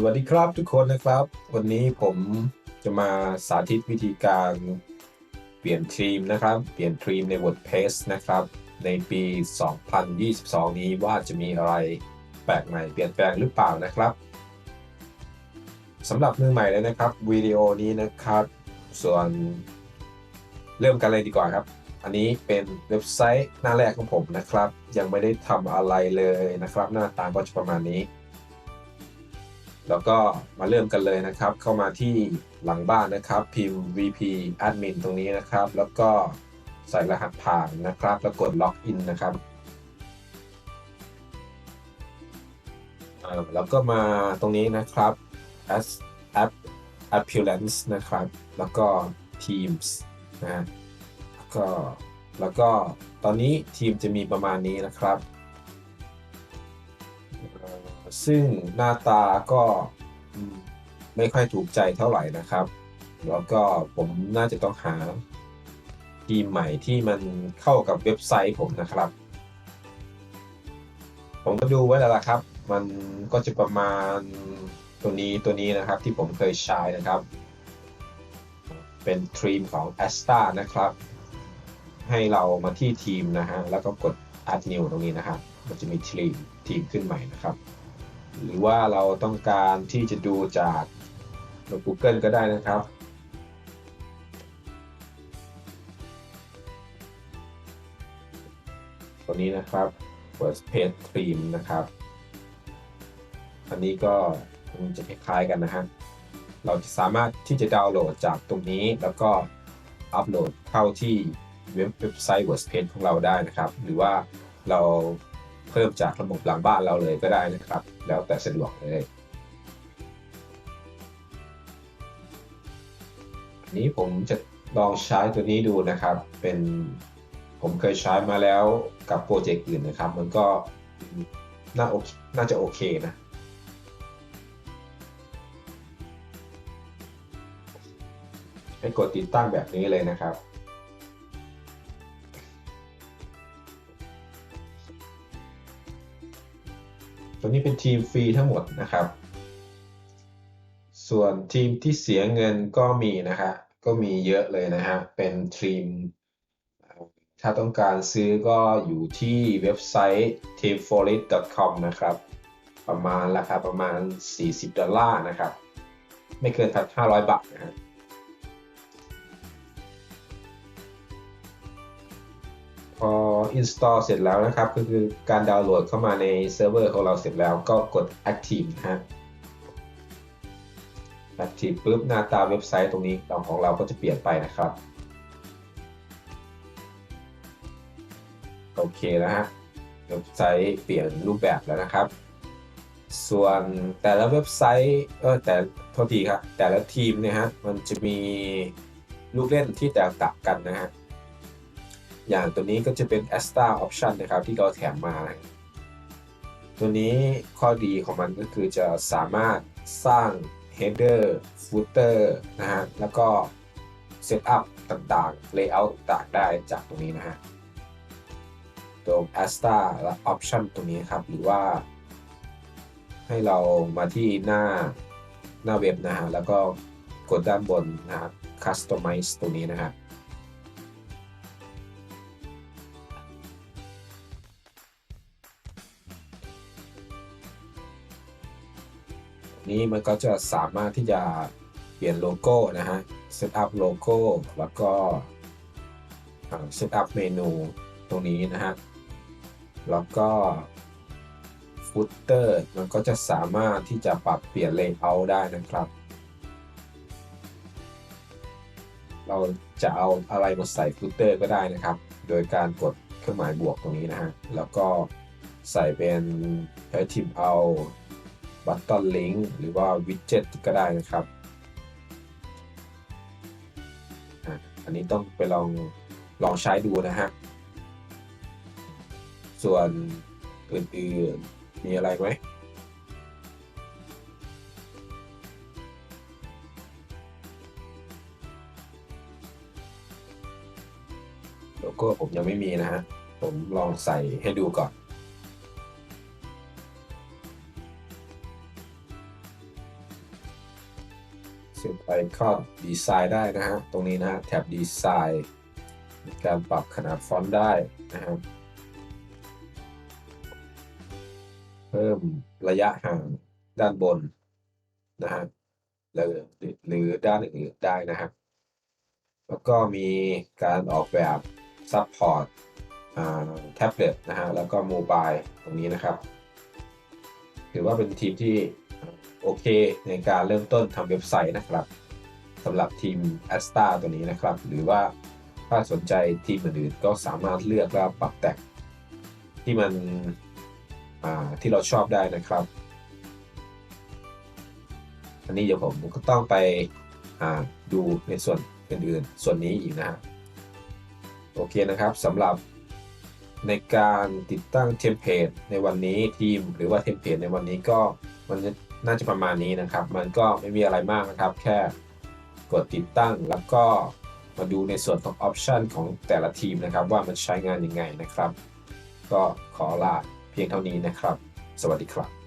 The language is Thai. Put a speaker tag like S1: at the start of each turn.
S1: สวัสดีครับทุกคนนะครับ วันนี้ผมจะมาสาธิตวิธีการเปลี่ยนทีมนะครับ เปลี่ยนทีมใน WordPress นะครับ ในปี 2022 นี้ว่าจะมีอะไรแปลกใหม่เปลี่ยนแปลงหรือเปล่านะครับสำหรับมือใหม่เลยนะครับวิดีโอนี้นะครับ ส่วนเริ่มกันเลยดีกว่าครับ อันนี้เป็นเว็บไซต์หน้าแรกของผมนะครับ ยังไม่ได้ทำอะไรเลยนะครับ หน้าตาก็จะประมาณนี้ แล้วก็มาเริ่มกันเลยนะครับ เข้ามาที่หลังบ้านนะครับ พิมพ์ vp admin ตรงนี้นะครับ แล้วก็ใส่รหัสผ่านนะครับ แล้วกด login นะครับแล้วก็มาตรงนี้นะครับ as app appearance นะครับ แล้วก็ teams นะแล้วก็แล้วก็ตอนนี้ทีมจะมีประมาณนี้นะครับ ซึ่งหน้าตาก็ไม่ค่อยถูกใจเท่าไหร่นะครับ แล้วก็ผมน่าจะต้องหาทีมใหม่ที่มันเข้ากับเว็บไซต์ผมนะครับ ผมก็ดูไว้แล้วล่ะครับ มันก็จะประมาณตัวนี้ตัวนี้นะครับที่ผมเคยใช้นะครับ เป็นทีมของ a s t a นะครับ ให้เรามาที่ทีมนะฮะ แล้วก็กด add new ตรงนี้นะครับ มันจะมีทีมทีมขึ้นใหม่นะครับ หรือว่าเราต้องการที่จะดูจากใน Google ก็ได้นะครับตัวนี้นะครับ First Page Theme นะครับ อันนี้ก็มันจะคล้ายๆกันนะฮะ เราจะสามารถที่จะดาวน์โหลดจากตรงนี้แล้วก็อัปโหลดเข้าที่เว็บเว็บไซต์ WordPress ของเราได้นะครับ หรือว่าเรา เพิ่มจากระบบหลังบ้านเราเลยก็ได้นะครับ แล้วแต่สะดวกเลยนี้ผมจะลองใช้ตัวนี้ดูนะครับ เป็นผมเคยใช้มาแล้วกับโปรเจกต์อื่นนะครับ มันก็น่าโอเคน่าจะโอเคนะให้กดติดตั้งแบบนี้เลยนะครับ ตัวนี้เป็นทีมฟรีทั้งหมดนะครับ ส่วนทีมที่เสียเงินก็มีนะฮะก็มีเยอะเลยนะฮะเป็นทีม ถ้าต้องการซื้อก็อยู่ที่เว็บไซต์ teamforit.com นะครับ ประมาณราคาประมาณ 40 ดอลลาร์นะครับ ไม่เกินพันห้าร้อยบาทนะฮะ install เสร็จแล้วนะครับ ก็คือการดาวน์โหลดเข้ามาในเซิร์ฟเวอร์ของเราเสร็จแล้วก็กด active นะฮะ active ปุ๊บหน้าตาเว็บไซต์ตรงนี้ของเราก็จะเปลี่ยนไปนะครับ โอเคแล้วฮะ เว็บไซต์เปลี่ยนรูปแบบแล้วนะครับ ส่วนแต่ละเว็บไซต์เออแต่โทษทีครับแต่ละทีมเนี่ยฮะมันจะมีลูกเล่นที่แตกต่างกันนะฮะ อย่างตัวนี้ก็จะเป็น a s t a Option นะครับ ที่เราแถมมา ตัวนี้ข้อดีของมันก็คือจะสามารถสร้าง Header Footer นะฮะ แล้วก็ Setup ต่างๆ Layout ต่างได้จากตรงนี้นะฮะ ตัว a s t a และ Option ตรงนี้ครับ หรือว่า ให้เรามาที่หน้าหน้าเว็บนะฮะ แล้วก็กดด้านบนนะครับ Customize ตรงนี้นะฮะ นี้มันก็จะสามารถที่จะเปลี่ยนโลโก้นะฮะ Set up โลโก้แล้วก็ Set up เมนูตรงนี้นะฮะ แล้วก็ Footer มันก็จะสามารถที่จะปรับเปลี่ยน Layout ได้นะครับ เราจะเอาอะไรมาใส่ Footer ก็ได้นะครับ โดยการกดเครื่องหมายบวกตรงนี้นะฮะ แล้วก็ใส่เป็น Creative เอา บัตตอนลิงก์หรือว่าวิดเจ็ตก็ได้นะครับ อันนี้ต้องไปลองลองใช้ดูนะฮะ ส่วนอื่นๆมีอะไรไหมโลโก้ผมยังไม่มีนะฮะ ผมลองใส่ให้ดูก่อน ไอคอดีไซน์ได้นะฮะ ตรงนี้นะฮะแท็บดีไซน์มีการปรับขนาดฟอนต์ได้นะครับเพิ่มระยะห่างด้านบนนะฮะหรือหรือด้านอื่นๆได้นะครับ แล้วก็มีการออกแบบซัพพอร์ตแท็บเล็ตนะฮะแล้วก็โมบายตรงนี้นะครับ ถือว่าเป็นทีมที่ โอเค ในการเริ่มต้นทำเว็บไซต์นะครับสำหรับทีม a s t a ตัวนี้นะครับ หรือว่าถ้าสนใจทีมอื่นๆก็สามารถเลือกแล้วปรับแต่งที่มันที่เราชอบได้นะครับ อันนี้เดี๋ยวผมก็ต้องไปดูในส่วนอื่นๆ ส่วนนี้อีกนะฮะโอเคนะครับสำหรับในการติดตั้งเทมเพลตในวันนี้ทีมหรือว่าเทมเพลตในวันนี้ก็มันจะ น่าจะประมาณนี้นะครับ มันก็ไม่มีอะไรมากนะครับ แค่กดติดตั้งแล้วก็มาดูในส่วนของออปชันของแต่ละทีมนะครับ ว่ามันใช้งานยังไงนะครับ ก็ขอลาเพียงเท่านี้นะครับ สวัสดีครับ